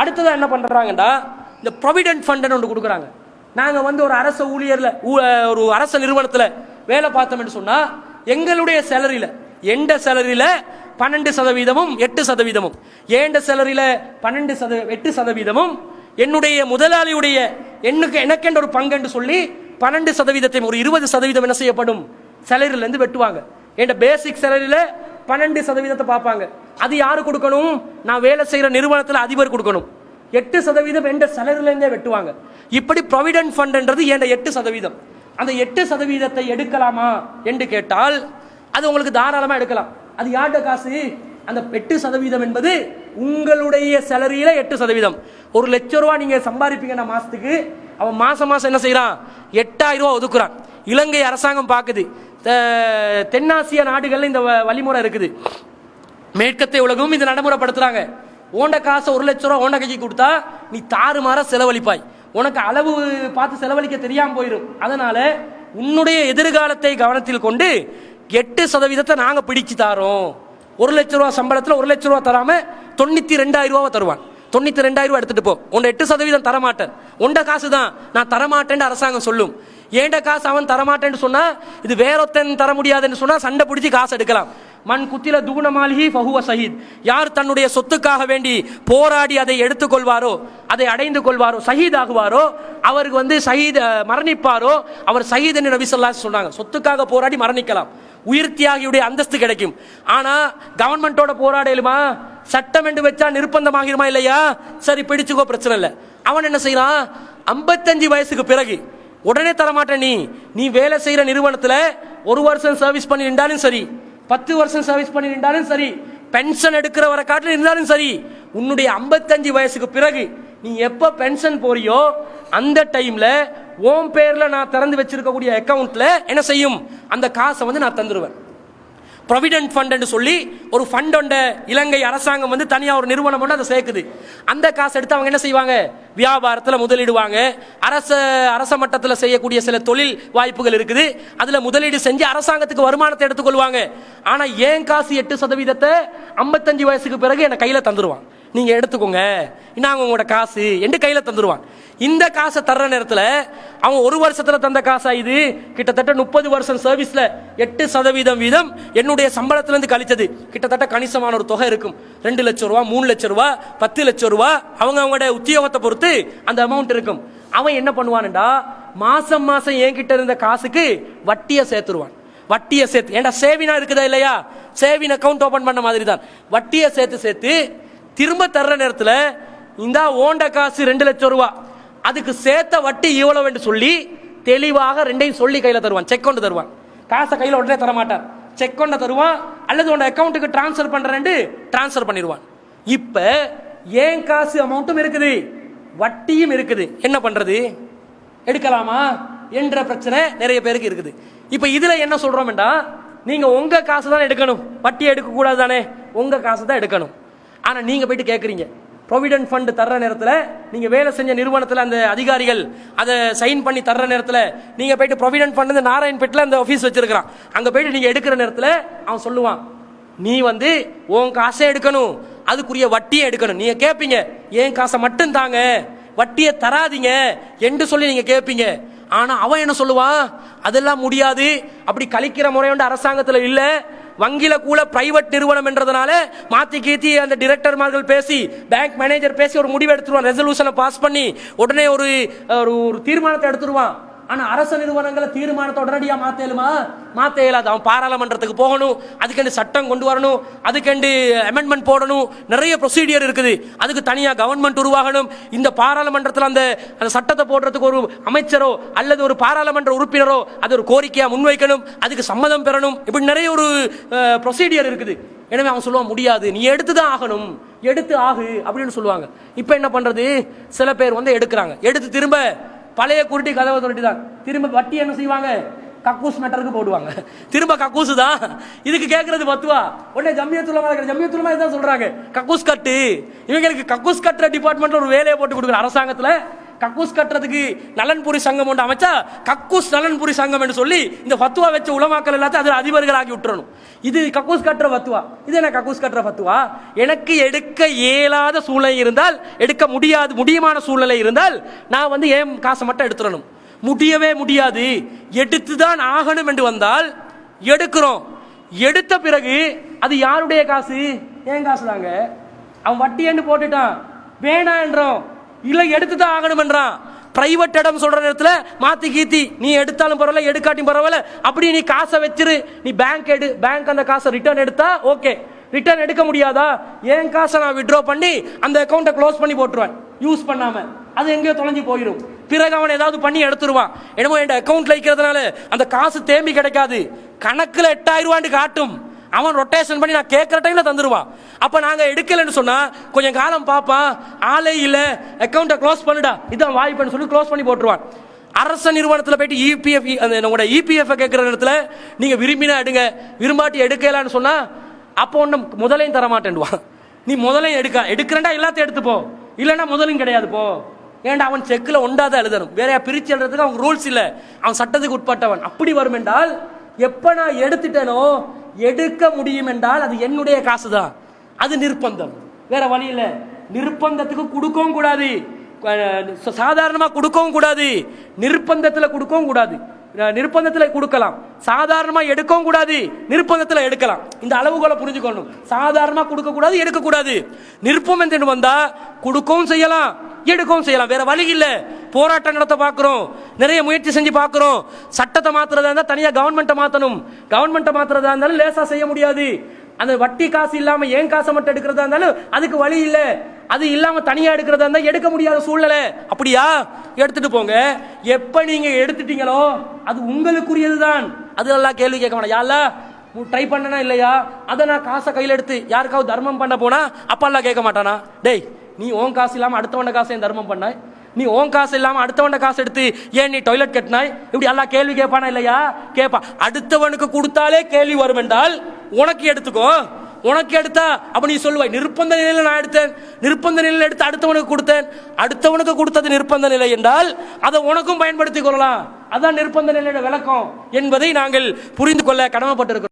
அடுத்ததாக என்ன பண்ணுறாங்கன்னா இந்த ப்ரொவிடென்ட் ஃபண்ட்னு ஒன்று கொடுக்குறாங்க. நாங்கள் வந்து ஒரு அரசு ஊழியரில் ஒரு அரசு நிறுவனத்தில் வேலை பார்த்தோம்னு சொன்னால் எங்களுடைய சேலரியில் எந்த சேலரியில் பன்னெண்டு சதவீதமும் எட்டு சதவீதமும் ஏண்ட சேலரியில் பன்னெண்டு சத எட்டு சதவீதமும் என்னுடைய முதலாளியுடைய எண்ணுக்கு எனக்கென்ற ஒரு பங்குன்னு சொல்லி பன்னெண்டு சதவீதத்தை ஒரு இருபது சதவீதம் என்ன செய்யப்படும்? சேலரியிலேருந்து வெட்டுவாங்க. என் பேசிக் சேலரியில் பன்னெண்டு சதவீதத்தை பார்ப்பாங்க. அது யாரு கொடுக்கணும்? நான் வேலை செய்யற நிறுவனத்தில் அதிபர் கொடுக்கணும். எட்டு சதவீதம் எந்த செலரிலேருந்தே இருந்தே வெட்டுவாங்க. இப்படி ப்ரொவிடென்ட் ஃபண்ட்ன்றது என் எட்டு சதவீதம்? அந்த எட்டு சதவீதத்தை எடுக்கலாமா என்று கேட்டால் அது உங்களுக்கு தாராளமா எடுக்கலாம். அது யார்கிட்ட காசு? அந்த எட்டு சதவீதம் என்பது உங்களுடைய சேலரியில எட்டு சதவீதம். ஒரு லட்ச ரூபா நீங்க சம்பாதிப்பீங்கன்னா மாசத்துக்கு. அவன் மாசம் மாசம் என்ன செய்யறான்? எட்டாயிரம் ரூபா ஒதுக்குறான். இலங்கை அரசாங்கம் பார்க்குது தென்னாசிய நாடுகளில் இந்த வ- வழிமுறை இருக்குது. மேற்கத்தை உலகமும் இதை நடைமுறைப்படுத்துகிறாங்க ஓண்ட காசை ஒரு லட்ச ரூபா ஓண்ட கைக்கு கொடுத்தா நீ தாறுமாற செலவழிப்பாய். உனக்கு அளவு பார்த்து செலவழிக்க தெரியாமல் போயிடும் அதனால உன்னுடைய எதிர்காலத்தை கவனத்தில் கொண்டு எட்டு சதவீதத்தை நாங்கள் பிடிச்சு தாரோம். ஒரு லட்ச ரூபா சம்பளத்தில் ஒரு லட்ச ரூபா தராமல் தொண்ணூற்றி ரெண்டாயிரம் ரூபாவை தருவான் தொண்ணூத்தி ரெண்டாயிரம் ரூபா எடுத்துட்டு போ. உன்னை எட்டு சதவீதம் தரமாட்டேன். உண்ட காசு தான் நான் தரமாட்டேன்னு அரசாங்கம் சொல்லும். ஏண்ட காசு அவன் தரமாட்டேன்னு சொன்னா இது வேறொத்தன் தர முடியாதுன்னு சொன்னா சண்டை பிடிச்சி காசு எடுக்கலாம். மண் குத்தில தூணமாலிஹி ஃபஹுவ சஹீத். யார் தன்னுடைய சொத்துக்காக வேண்டி போராடி அதை எடுத்துக்கொள்வாரோ அதை அடைந்து கொள்வாரோ சஹீத் ஆகுவாரோ அவருக்கு வந்து ஷஹீத் மரணிப்பாரோ அவர் சஹீத் என்று நபி சொன்னாங்க. சொத்துக்காக போராடி மரணிக்கலாம். உயிர் தியாகியுடைய அந்தஸ்து கிடைக்கும். ஆனா கவர்மெண்டோட போராடலுமா? சட்டம் என்று வச்சா நிர்பந்தமாகிருமா இல்லையா? சரி பிடிச்சுக்கோ பிரச்சனை இல்லை. அவன் என்ன செய்யறான் ஐம்பத்தஞ்சு வயசுக்கு பிறகு உடனே தரமாட்டேன் நீ. நீ வேலை செய்யற நிறுவனத்துல ஒரு வருஷம் சர்வீஸ் பண்ணி நின்றாலும் சரி பத்து வருஷம் சர்வீஸ் பண்ணி நின்றாலும் சரி பென்ஷன் எடுக்கிற வர காட்டில் இருந்தாலும் சரி உன்னுடைய ஐம்பத்தஞ்சு வயசுக்கு பிறகு நீ எப்போ பென்ஷன் போறியோ அந்த டைம்ல ஓம் பேர்ல நான் திறந்து வச்சிருக்கக்கூடிய அக்கௌண்ட்ல என்ன செய்யும்? அந்த காசை வந்து நான் தந்துருவேன். ப்ரொவிடென்ட் ஃபண்ட் சொல்லி ஒரு ஃபண்ட் ஒண்ட இலங்கை அரசாங்கம் வந்து தனியாக ஒரு நிறுவனம் ஒன்று அதை சேர்க்குது. அந்த காசு எடுத்து அவங்க என்ன செய்வாங்க? வியாபாரத்தில் முதலீடுவாங்க. அரச அரச மட்டத்தில் செய்யக்கூடிய சில தொழில் வாய்ப்புகள் இருக்குது. அதில் முதலீடு செஞ்சு அரசாங்கத்துக்கு வருமானத்தை எடுத்துக்கொள்வாங்க. ஆனால் ஏன் காசு எட்டு சதவீதத்தை ஐம்பத்தஞ்சு வயசுக்கு பிறகு என்னை கையில் தந்துருவான் நீங்க எடுத்துக்கோங்க. நாங்க உங்களோட காசு. என்று கையில தந்துருவான் இந்த காசை தர்ற நேரத்தில் அவன் ஒரு வருஷத்தில் தந்த காசா இது? கிட்டத்தட்ட முப்பது வருஷம் சர்வீஸில் எட்டு சதவீதம் வீதம் என்னுடைய சம்பளத்திலேருந்து கழிச்சது கிட்டத்தட்ட கணிசமான ஒரு தொகை இருக்கும். ரெண்டு லட்சம் ரூபா மூணு லட்சம் ரூபா பத்து லட்சம் ரூபா அவங்க அவங்களோட உத்தியோகத்தை பொறுத்து அந்த அமௌண்ட் இருக்கும். அவன் என்ன பண்ணுவான்டா மாசம் மாசம் என்கிட்ட இருந்த காசுக்கு வட்டியை சேர்த்துருவான். வட்டியை சேர்த்து ஏன்டா சேவினா இருக்குதா இல்லையா? சேவின் அக்கவுண்ட் ஓபன் பண்ண மாதிரி தான் வட்டியை சேர்த்து சேர்த்து திரும்ப தர்ற நேரத்தில் இந்த ஓண்ட காசு ரெண்டு லட்சம் ரூபா அதுக்கு சேர்த்த வட்டி இவ்வளவு என்று சொல்லி தெளிவாக ரெண்டையும் சொல்லி கையில் தருவான் செக் கொண்டு தருவான். காசை கையில் உடனே தர மாட்டான் செக் கொண்டு தருவான் அல்லது உன் அக்கௌண்ட்டுக்கு டிரான்ஸ்ஃபர் பண்ணுறேன்ட்டு டிரான்ஸ்ஃபர் பண்ணிடுவான். இப்போ ஏன் காசு அமௌண்ட்டும் இருக்குது? வட்டியும் இருக்குது. என்ன பண்ணுறது எடுக்கலாமா? என்ற பிரச்சனை நிறைய பேருக்கு இருக்குது. இப்போ இதில் என்ன சொல்கிறோம்டா நீங்கள் உங்கள் காசு தான் எடுக்கணும். வட்டி எடுக்கக்கூடாது தானே? உங்கள் காசு தான் எடுக்கணும். ஆனால் நீங்கள் போயிட்டு கேட்குறீங்க ப்ரொவிடென்ட் ஃபண்டு தர்ற நேரத்தில் நீங்கள் வேலை செஞ்ச நிறுவனத்தில் அந்த அதிகாரிகள் அதை சைன் பண்ணி தர்ற நேரத்தில் நீங்கள் போயிட்டு ப்ரொவிடென்ட் ஃபண்ட் நாராயண்பேட்டில் அந்த ஆஃபீஸ் வச்சுருக்கிறான். அங்கே போயிட்டு நீங்கள் எடுக்கிற நேரத்தில் அவன் சொல்லுவான் நீ வந்து உன் காசை எடுக்கணும் அதுக்குரிய வட்டியை எடுக்கணும். நீங்கள் கேட்பீங்க என் காசை மட்டும் தாங்க வட்டியை தராதீங்க என்று சொல்லி நீங்கள் கேட்பீங்க ஆனால் அவன் என்ன சொல்லுவான் அதெல்லாம் முடியாது அப்படி கழிக்கிற முறை வந்து அரசாங்கத்தில் இல்லை வங்கியில் கூட பிரைவேட் நிறுவனம் என்றதுனால மாத்தி கீத்தி அந்த டிரெக்டர்மார்கள் பேசி பேங்க் மேனேஜர் பேசி ஒரு முடிவு எடுத்துருவான். ரெசல்யூஷனை பாஸ் பண்ணி உடனே ஒரு ஒரு ஒரு தீர்மானத்தை எடுத்துருவான். ஆனா அரசு நிறுவனங்களை தீர்மானத்தை உடனடியா மாத்த இயலுமா மாத்த இயலாது அவன் பாராளுமன்றத்துக்கு போகணும் அதுக்கண்டு சட்டம் கொண்டு வரணும் அதுக்கண்டு அமெண்ட்மெண்ட் போடணும் நிறைய ப்ரொசீடியர் இருக்குது. அதுக்கு தனியா கவர்மெண்ட் உருவாகணும். இந்த பாராளுமன்றத்தில் அந்த அந்த சட்டத்தை போடுறதுக்கு ஒரு அமைச்சரோ அல்லது ஒரு பாராளுமன்ற உறுப்பினரோ அது ஒரு கோரிக்கையா முன்வைக்கணும். அதுக்கு சம்மதம் பெறணும். இப்படி நிறைய ஒரு ப்ரொசீடியர் இருக்குது. எனவே அவன் சொல்லுவான் முடியாது. நீ எடுத்து தான் ஆகணும். எடுத்து ஆகு. அப்படின்னு சொல்லுவாங்க. இப்போ என்ன பண்றது? சில பேர் வந்து எடுக்கிறாங்க. எடுத்து திரும்ப பழைய குருட்டி கதவை துரட்டி தான் திரும்ப வட்டி என்ன செய்வாங்க? கக்கூஸ் மெட்டருக்கு போடுவாங்க. திரும்ப கக்கூசு தான் இதுக்கு கேட்கறது பத்துவா? உடனே ஜம்மியத்துலமா இருக்கிற ஜம்மியத்துலமா இதான் சொல்றாங்க. கக்கூஸ் கட்டு. இவங்களுக்கு கக்கூஸ் கட்டுற டிபார்ட்மெண்ட்ல ஒரு வேலையை போட்டு கொடுக்குற அரசாங்கத்துல கக்கூஸ் கட்டுறதுக்கு நலன்புரி சங்கம் ஒன்று அமைச்சா கக்கூஸ் நலன்புரி சங்கம் என்று சொல்லி இந்த ஃபத்துவா வச்ச உலமாக்கல் எல்லாத்தையும் அதில் அதிபர்கள் ஆக்கி விட்டுறணும். இது கக்கூஸ் கட்டுற ஃபத்துவா. இது என்ன கக்கூஸ் கட்டுற ஃபத்துவா? எனக்கு எடுக்க இயலாத சூழ்நிலை இருந்தால் எடுக்க முடியாது முடியுமான சூழ்நிலை இருந்தால் நான் வந்து ஏன் காசை மட்டும் எடுத்துடணும்? முடியவே முடியாது. எடுத்து தான் ஆகணும் என்று வந்தால் எடுக்கிறோம். எடுத்த பிறகு அது யாருடைய காசு? ஏன் காசு தாங்க அவன் வட்டியன்னு போட்டுட்டான். வேணான்றோம். இல்லை எடுத்து தான் ஆகணுமென்றான் பிரைவேட் இடம் சொல்ற நேரத்தில் மாத்தி கீத்தி நீ எடுத்தாலும் பரவாயில்ல எடுக்காட்டியும் பரவாயில்ல அப்படி நீ காசை வச்சிரு நீ பேங்க் எடு பேங்க் அந்த காசை ரிட்டர்ன் எடுத்தா ஓகே ரிட்டர்ன் எடுக்க முடியாதா? என் காசை நான் விட்ரா பண்ணி அந்த அக்கௌண்ட்டை க்ளோஸ் பண்ணி போட்டுருவேன். யூஸ் பண்ணாம. அது எங்கேயோ தொலைஞ்சு போயிடும் பிறகு அவன் ஏதாவது பண்ணி எடுத்துருவான். என்னமோ என் அக்கௌண்ட்ல வைக்கிறதுனால அந்த காசு தேம்பி கிடைக்காது. கணக்கில் எட்டாயிரம் ரூபான்னு காட்டும். அவன் ரொட்டேஷன் பண்ணி நான் கேட்குற டைமில் தந்துடுவான் அப்போ நாங்கள் எடுக்கலைன்னு சொன்னால் கொஞ்சம் காலம் பார்ப்பான் ஆளே இல்லை அக்கௌண்ட்டை க்ளோஸ் பண்ணுடா. இதான் வாய்ப்புன்னு சொல்லி க்ளோஸ் பண்ணி போட்டுருவான். அரச நிறுவனத்தில் போயிட்டு இபிஎஃப் அந்த உங்களோட இபிஎஃப் கேட்குற நேரத்தில் நீங்கள் விரும்பினா எடுங்க விரும்பாட்டி எடுக்கலான்னு சொன்னால் அப்போ ஒன்றும் முதலையும் தர மாட்டேன்டுவான் நீ முதலையும் எடுக்க எடுக்கிறேன்டா எல்லாத்தையும் எடுத்துப்போ இல்லைன்னா முதலும் கிடையாது போ. ஏன்டா அவன் செக்கில் ஒண்டாத எழுதணும். வேறையா பிரிச்சு எழுதுறதுக்கு அவன் ரூல்ஸ் இல்லை. அவன் சட்டத்துக்கு உட்பட்டவன். அப்படி வரும் என்றால் எப்போ நான் எடுத்துட்டேனோ எடுக்க முடியும் என்றால் அது என்னுடைய காசு தான் அது நிர்பந்தம். வேற வழி இல்லை. நிர்பந்தத்துக்கு கொடுக்கவும் கூடாது. சாதாரணமாக கொடுக்கவும் கூடாது. நிர்பந்தத்தில் கொடுக்கவும் கூடாது. நிர்பந்தத்தில் கொடுக்கலாம். சாதாரணமாக எடுக்கவும் கூடாது. நிர்பந்தத்தில் எடுக்கலாம். இந்த அளவுகளை புரிஞ்சுக்கணும். சாதாரணமாக கொடுக்கக்கூடாது எடுக்கக்கூடாது எடுக்க நிர்பந்தம் என்று வந்தால் கொடுக்கவும் செய்யலாம் எடுக்கவும் செய்யலாம். வேற வழி இல்லை. போராட்டம் நடத்த பார்க்குறோம். நிறைய முயற்சி செஞ்சு பார்க்குறோம். சட்டத்தை மாத்துறதா இருந்தால் தனியாக கவர்மெண்ட்டை மாற்றணும் கவர்மெண்ட்டை மாத்துறதா இருந்தாலும் லேசாக செய்ய முடியாது. அந்த வட்டி காசு இல்லாமல் ஏன் காசை மட்டும் எடுக்கிறதா இருந்தாலும் அதுக்கு வழி இல்லை. அது இல்லாமல் தனியாக எடுக்கிறதா இருந்தால் எடுக்க முடியாத சூழ்நிலை. அப்படியா? எடுத்துட்டு போங்க. எப்போ நீங்கள் எடுத்துட்டீங்களோ அது உங்களுக்குரியது தான் அது எல்லாம் கேள்வி கேட்க வேணாம். யாரில்? ட்ரை பண்ணனா இல்லையா? அதை நான் காசை கையில் எடுத்து யாருக்காவது தர்மம் பண்ண போனா அப்பெல்லாம் கேட்க மாட்டானா? டேய் நீ ஓன் காசு இல்லாமல் அடுத்தவன காசையும் தர்மம் பண்ண? நீ ஓன் காசு இல்லாமல் அடுத்தவன காசு எடுத்து ஏன் நீ டாய்லெட் கட்டினாய்? இப்படி எல்லாம் கேள்வி கேட்பானா இல்லையா? கேட்பா. அடுத்தவனுக்கு கொடுத்தாலே கேள்வி வரும் என்றால் உனக்கு எடுத்துக்கோ. உனக்கு எடுத்தா அப்ப நீ சொல்லுவாய் நிர்பந்த நிலையில நான் எடுத்தேன். நிர்பந்த நிலையில எடுத்து அடுத்தவனுக்கு கொடுத்தேன். அடுத்தவனுக்கு கொடுத்தது நிர்பந்த நிலை என்றால் அதை உனக்கும் பயன்படுத்திக் கொள்ளலாம். அதான் நிர்பந்த நிலையோட விளக்கம் என்பதை நாங்கள் புரிந்து கொள்ள கடமைப்பட்டிருக்கிறோம்.